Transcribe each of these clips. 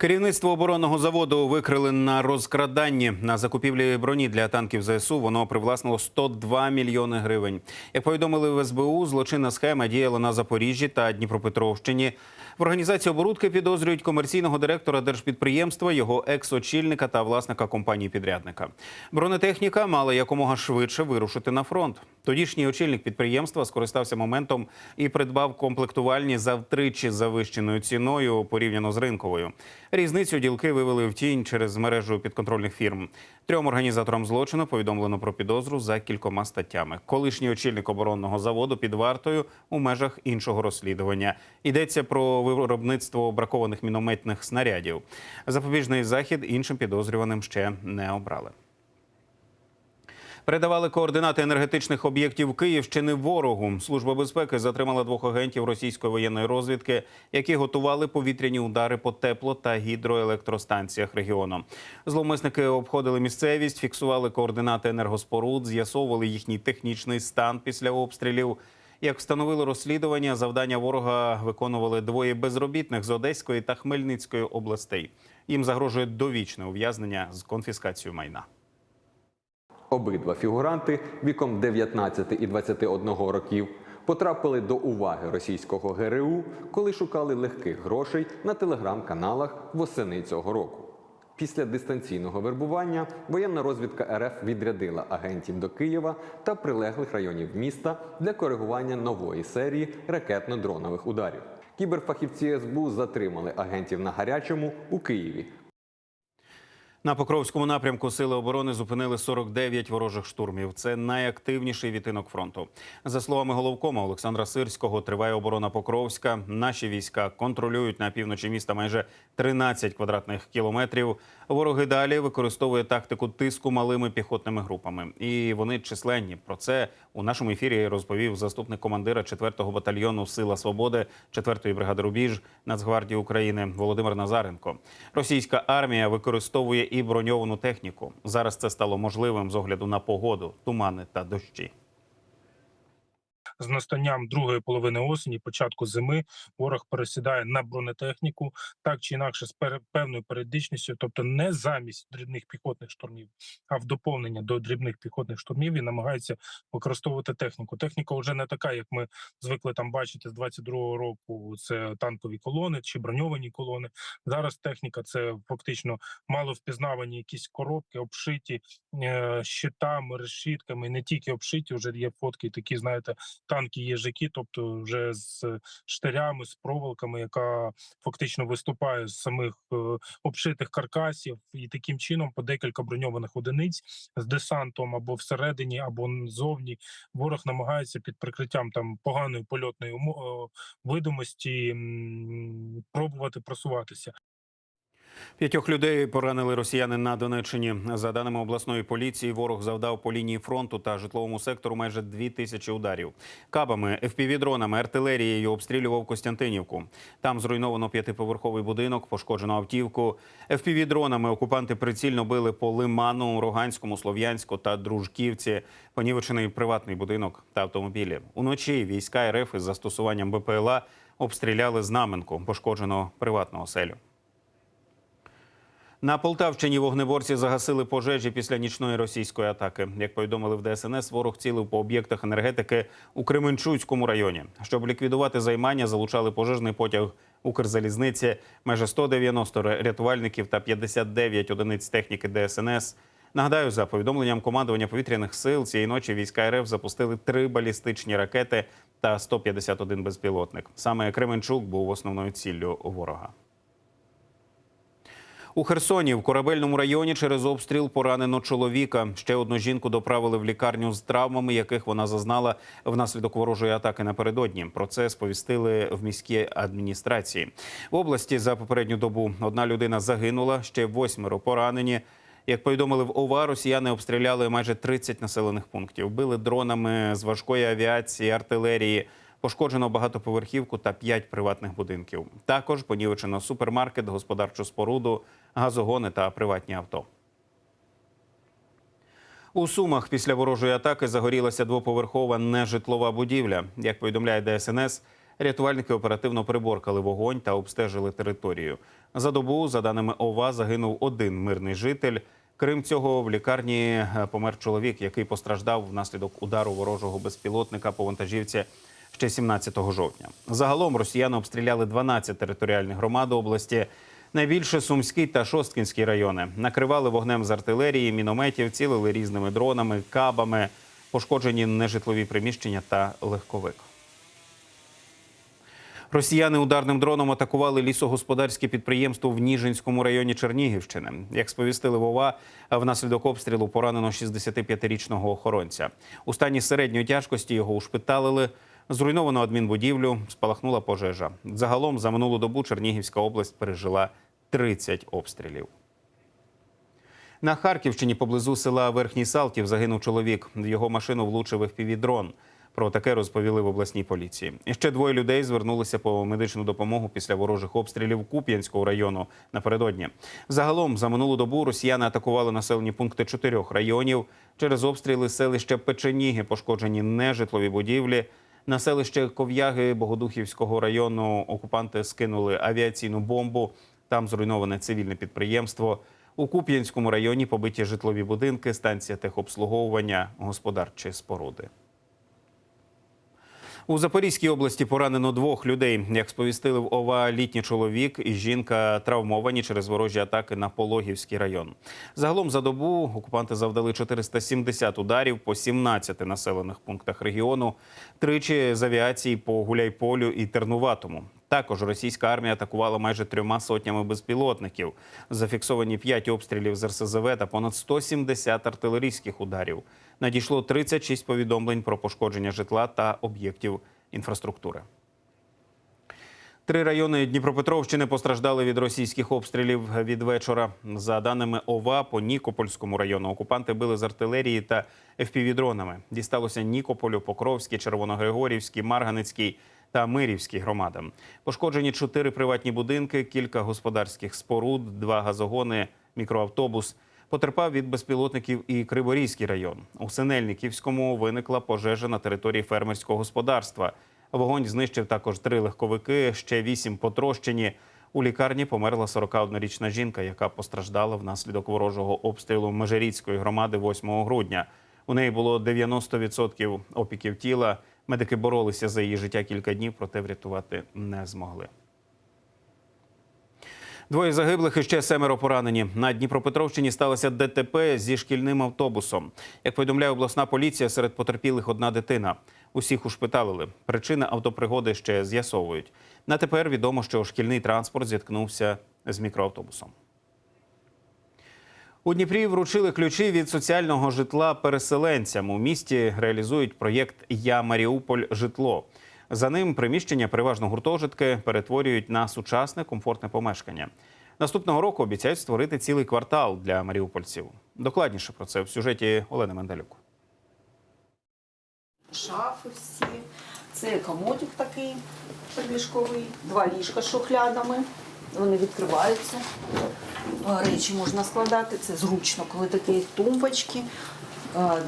Керівництво оборонного заводу викрили на розкраданні на закупівлі броні для танків ЗСУ. Воно привласнило 102 мільйони гривень. Як повідомили в СБУ, злочинна схема діяла на Запоріжжі та Дніпропетровщині. В організації оборудки підозрюють комерційного директора держпідприємства, його екс-очільника та власника компанії-підрядника. Бронетехніка мала якомога швидше вирушити на фронт. Тодішній очільник підприємства скористався моментом і придбав комплектувальні за втричі завищеною ціною порівняно з ринковою. Різницю ділки вивели в тінь через мережу підконтрольних фірм. Трьом організаторам злочину повідомлено про підозру за кількома статтями. Колишній очільник оборонного заводу під вартою у межах іншого розслідування. Йдеться про виробництво бракованих мінометних снарядів. Запобіжний захід іншим підозрюваним ще не обрали. Передавали координати енергетичних об'єктів Київщини ворогу. Служба безпеки затримала двох агентів російської воєнної розвідки, які готували повітряні удари по тепло та гідроелектростанціях регіону. Зловмисники обходили місцевість, фіксували координати енергоспоруд, з'ясовували їхній технічний стан після обстрілів. Як встановило розслідування, завдання ворога виконували двоє безробітних з Одеської та Хмельницької областей. Їм загрожує довічне ув'язнення з конфіскацією майна. Обидва фігуранти віком 19 і 21 років потрапили до уваги російського ГРУ, коли шукали легких грошей на телеграм-каналах восени цього року. Після дистанційного вербування воєнна розвідка РФ відрядила агентів до Києва та прилеглих районів міста для коригування нової серії ракетно-дронових ударів. Кіберфахівці СБУ затримали агентів на гарячому у Києві. На Покровському напрямку Сили оборони зупинили 49 ворожих штурмів. Це найактивніший відтинок фронту. За словами головкома Олександра Сирського, триває оборона Покровська. Наші війська контролюють на півночі міста майже 13 квадратних кілометрів. Вороги далі використовує тактику тиску малими піхотними групами. І вони численні. Про це у нашому ефірі розповів заступник командира 4-го батальйону Сила Свободи 4-ї бригади Рубіж Нацгвардії України Володимир Назаренко. Російська армія використовує і броньовану техніку. Зараз це стало можливим з огляду на погоду, тумани та дощі. З настанням другої половини осені, початку зими, ворог пересідає на бронетехніку, так чи інакше з певною періодичністю, тобто не замість дрібних піхотних штурмів, а в доповнення до дрібних піхотних штурмів і намагається використовувати техніку. Техніка вже не така, як ми звикли там бачити з 22-го року. Це танкові колони чи броньовані колони. Зараз техніка це фактично мало впізнавані якісь коробки, обшиті е, щитами, решітками, не тільки обшиті, вже є фотки, такі знаєте, танки їжаки, тобто вже з штирями, з проволоками, яка фактично виступає з самих е, обшитих каркасів, і таким чином по декілька броньованих одиниць з десантом або всередині, або ззовні ворог намагається під прикриттям там поганої польотної е, видимості пробувати просуватися. П'ятьох людей поранили росіяни на Донеччині. За даними обласної поліції, ворог завдав по лінії фронту та житловому сектору майже дві тисячі ударів. Кабами, FPV-дронами, артилерією обстрілював Костянтинівку. Там зруйновано п'ятиповерховий будинок, пошкоджено автівку. FPV-дронами окупанти прицільно били по Лиману, Роганському, Слов'янську та Дружківці. Понівечений приватний будинок та автомобілі. Уночі війська РФ із застосуванням БПЛА обстріляли знаменку, пошкоджено приватну оселю. На Полтавщині вогнеборці загасили пожежі після нічної російської атаки. Як повідомили в ДСНС, ворог цілив по об'єктах енергетики у Кременчуцькому районі. Щоб ліквідувати займання, залучали пожежний потяг Укрзалізниці, майже 190 рятувальників та 59 одиниць техніки ДСНС. Нагадаю, за повідомленням командування повітряних сил цієї ночі війська РФ запустили три балістичні ракети та 151 безпілотник. Саме Кременчук був основною ціллю ворога. У Херсоні в корабельному районі через обстріл поранено чоловіка. Ще одну жінку доправили в лікарню з травмами, яких вона зазнала внаслідок ворожої атаки напередодні. Про це сповістили в міській адміністрації. В області за попередню добу одна людина загинула, ще восьмеро поранені. Як повідомили в ОВА, росіяни обстріляли майже 30 населених пунктів. Били дронами з важкої авіації, артилерії. Пошкоджено багатоповерхівку та п'ять приватних будинків. Також понівечено супермаркет, господарчу споруду, газогони та приватні авто. У Сумах після ворожої атаки загорілася двоповерхова нежитлова будівля. Як повідомляє ДСНС, рятувальники оперативно приборкали вогонь та обстежили територію. За добу, за даними ОВА, загинув один мирний житель. Крім цього, в лікарні е, помер чоловік, який постраждав внаслідок удару ворожого безпілотника по вантажівці ще 17 жовтня. Загалом росіяни обстріляли 12 територіальних громад області. Найбільше Сумський та Шосткінський райони накривали вогнем з артилерії, мінометів, цілили різними дронами, кабами, пошкоджені нежитлові приміщення та легковик. Росіяни ударним дроном атакували лісогосподарське підприємство в Ніжинському районі Чернігівщини. Як сповістили Вова, внаслідок обстрілу поранено 65-річного охоронця. У стані середньої тяжкості його ушпиталили. Зруйновано адмінбудівлю, спалахнула пожежа. Загалом за минулу добу Чернігівська область пережила 30 обстрілів. На Харківщині поблизу села Верхній Салтів загинув чоловік. В його машину влучив FPV-дрон. Про таке розповіли в обласній поліції. Ще двоє людей звернулися по медичну допомогу після ворожих обстрілів Куп'янського району напередодні. Загалом за минулу добу росіяни атакували населені пункти чотирьох районів. Через обстріли селища Печеніги пошкоджені нежитлові будівлі. На селище Ков'яги Богодухівського району окупанти скинули авіаційну бомбу. Там зруйноване цивільне підприємство. У Куп'янському районі побиті житлові будинки, станція техобслуговування, господарчі споруди. У Запорізькій області поранено двох людей. Як сповістили в ОВА, літній чоловік і жінка травмовані через ворожі атаки на Пологівський район. Загалом за добу окупанти завдали 470 ударів по 17 населених пунктах регіону, тричі з авіації по Гуляйполю і Тернуватому. Також російська армія атакувала майже трьома сотнями безпілотників. Зафіксовані 5 обстрілів з РСЗВ та понад 170 артилерійських ударів. Надійшло 36 повідомлень про пошкодження житла та об'єктів інфраструктури. Три райони Дніпропетровщини постраждали від російських обстрілів від вечора. За даними ОВА, по Нікопольському району окупанти били з артилерії та ФПВ-дронами. Дісталося Нікополю, Покровський, Червоногригорівський, Марганецький та Мирівський громадам. Пошкоджені чотири приватні будинки, кілька господарських споруд, два газогони, мікроавтобус. Потерпав від безпілотників і Криворізький район. У Синельниківському виникла пожежа на території фермерського господарства. Вогонь знищив також три легковики, ще вісім потрощені. У лікарні померла 41-річна жінка, яка постраждала внаслідок ворожого обстрілу Межиріцької громади 8 грудня. У неї було 90% опіків тіла. Медики боролися за її життя кілька днів, проте врятувати не змогли. Двоє загиблих і ще семеро поранені. На Дніпропетровщині сталося ДТП зі шкільним автобусом. Як повідомляє обласна поліція, серед потерпілих одна дитина. Усіх ушпиталили. Причини автопригоди ще з'ясовують. На тепер відомо, що шкільний транспорт зіткнувся з мікроавтобусом. У Дніпрі вручили ключі від соціального житла переселенцям. У місті реалізують проєкт Я Маріуполь житло. За ним приміщення, переважно гуртожитки, перетворюють на сучасне комфортне помешкання. Наступного року обіцяють створити цілий квартал для маріупольців. Докладніше про це в сюжеті Олени Менделюк. шафи всі. Це комодик такий підліжковий, два ліжка з шухлядами. Вони відкриваються. Речі можна складати. Це зручно, коли такі тумбочки.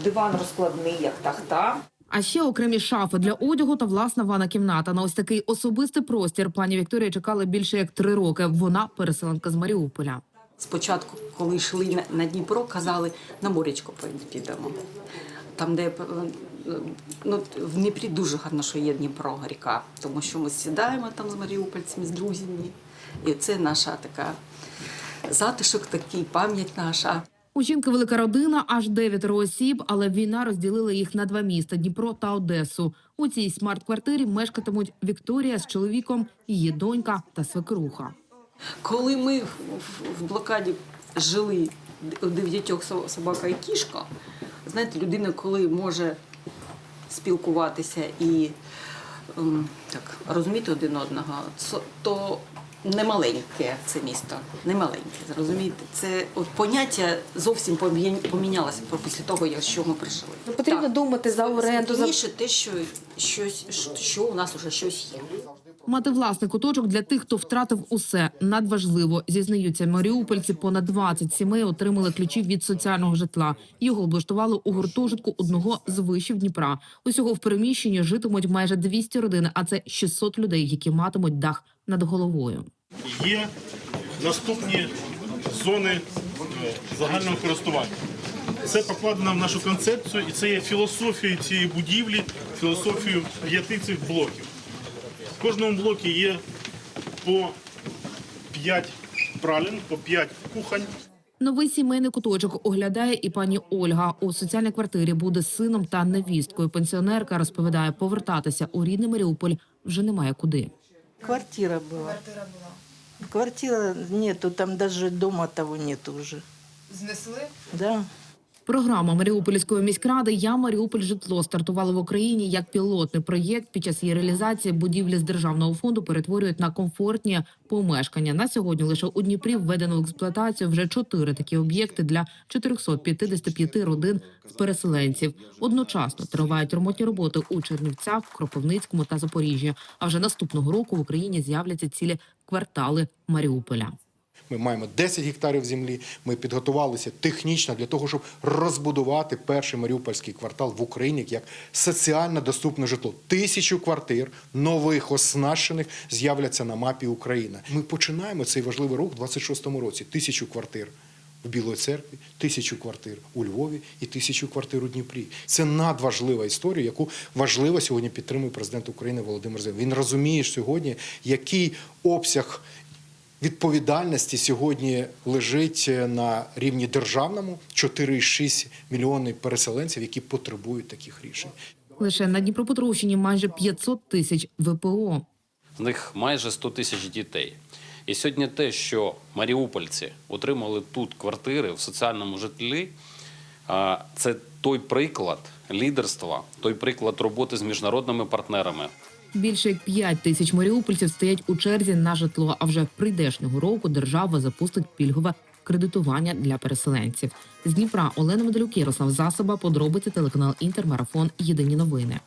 Диван розкладний, як тахта. А ще окремі шафи для одягу та власна ванна кімната. На ось такий особистий простір пані Вікторія чекала більше як три роки. Вона переселенка з Маріуполя. Спочатку, коли йшли на- Дніпро, казали, на морячко підемо. Там, де е, ну, в Дніпрі дуже гарно, що є Дніпро, ріка, тому що ми сідаємо там з маріупольцями, з друзями. І це наша така затишок, такий пам'ять наша. У жінки велика родина, аж дев'ятеро осіб, але війна розділила їх на два міста Дніпро та Одесу. У цій смарт-квартирі мешкатимуть Вікторія з чоловіком, її донька та свекруха. Коли ми в, блокаді жили у дев'ятьох собака і кішка, знаєте, людина, коли може спілкуватися і ем, так, розуміти один одного, то не маленьке це місто, не маленьке, зрозумієте? Це от поняття зовсім помі- помінялося після того, як що ми прийшли. Ну, потрібно думати за оренду, за- те, що щось, що у нас вже щось є. Мати власний куточок для тих, хто втратив усе надважливо. Зізнаються маріупольці. Понад 20 сімей отримали ключі від соціального житла. Його облаштували у гуртожитку одного з вишів Дніпра. Усього в переміщенні житимуть майже 200 родин, а це 600 людей, які матимуть дах над головою. Є наступні зони е, загального користування. Це покладено в нашу концепцію, і це є філософією цієї будівлі, філософією п'яти цих блоків. В кожному блокі є по 5 пралін, по 5 кухонь. Новий сімейний куточок оглядає і пані Ольга. У соціальній квартирі буде з сином та невісткою. Пенсіонерка розповідає, повертатися у рідний Маріуполь вже немає куди. Квартира была. Квартира была. Квартира нету, там даже дома того нету уже. Знесли? Да. Програма Маріупольської міськради Я Маріуполь житло стартувала в Україні як пілотний проєкт. Під час її реалізації будівлі з державного фонду перетворюють на комфортні помешкання. На сьогодні лише у Дніпрі введено в експлуатацію вже чотири такі об'єкти для 455 родин з переселенців. Одночасно тривають ремонтні роботи у Чернівцях, Кропивницькому та Запоріжжі. А вже наступного року в Україні з'являться цілі квартали Маріуполя. Ми маємо 10 гектарів землі. Ми підготувалися технічно для того, щоб розбудувати перший маріупольський квартал в Україні як соціально доступне житло. Тисячу квартир нових оснащених з'являться на мапі України. Ми починаємо цей важливий рух у 26-му році. Тисячу квартир. В Білої церкві, тисячу квартир у Львові і тисячу квартир у Дніпрі. Це надважлива історія, яку важливо сьогодні підтримує президент України Володимир Зеленський. Він розуміє сьогодні, який обсяг відповідальності сьогодні лежить на рівні державному 4,6 мільйони переселенців, які потребують таких рішень. Лише на Дніпропетровщині майже 500 тисяч ВПО. з них майже 100 тисяч дітей. І сьогодні те, що маріупольці отримали тут квартири в соціальному житлі, а, це той приклад лідерства, той приклад роботи з міжнародними партнерами. Більше як 5 тисяч маріупольців стоять у черзі на житло. А вже прийдешнього року держава запустить пільгове кредитування для переселенців. З Дніпра Олена Медалюк, Ярослав Засоба, подробиці телеканал Інтермарафон. Єдині новини.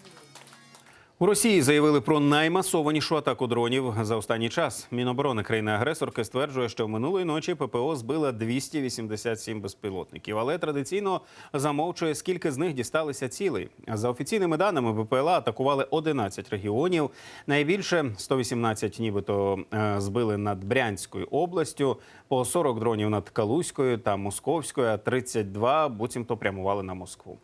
У Росії заявили про наймасованішу атаку дронів за останній час. Міноборони країни-агресорки стверджує, що минулої ночі ППО збила 287 безпілотників, але традиційно замовчує, скільки з них дісталися цілей. За офіційними даними, БПЛА атакували 11 регіонів. Найбільше 118 нібито е, збили над Брянською областю, по 40 дронів над Калузькою та Московською, а 32 буцімто прямували на Москву.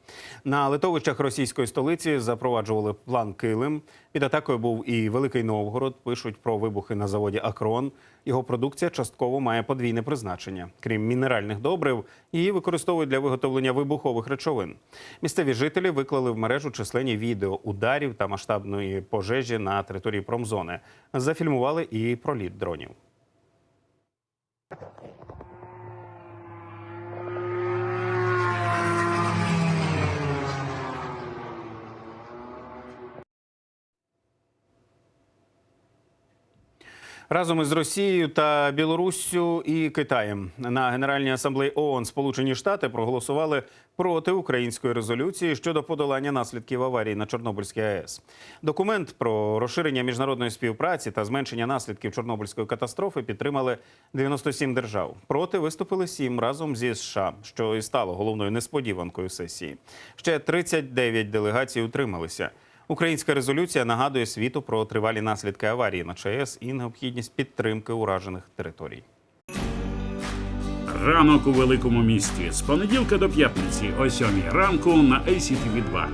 На литовищах російської столиці запроваджували план Килим. Під атакою був і Великий Новгород. Пишуть про вибухи на заводі Акрон. Його продукція частково має подвійне призначення. Крім мінеральних добрив, її використовують для виготовлення вибухових речовин. Місцеві жителі виклали в мережу численні відео ударів та масштабної пожежі на території промзони. Зафільмували і проліт дронів. Разом із Росією та Білоруссю і Китаєм на Генеральній асамблеї ООН Сполучені Штати проголосували проти української резолюції щодо подолання наслідків аварії на Чорнобильській АЕС. Документ про розширення міжнародної співпраці та зменшення наслідків Чорнобильської катастрофи підтримали 97 держав. Проти виступили сім разом зі США, що і стало головною несподіванкою сесії. Ще 39 делегацій утрималися. Українська резолюція нагадує світу про тривалі наслідки аварії на ЧАЕС і необхідність підтримки уражених територій. Ранок у великому місті з понеділка до п'ятниці о 7 ранку на ACTV 2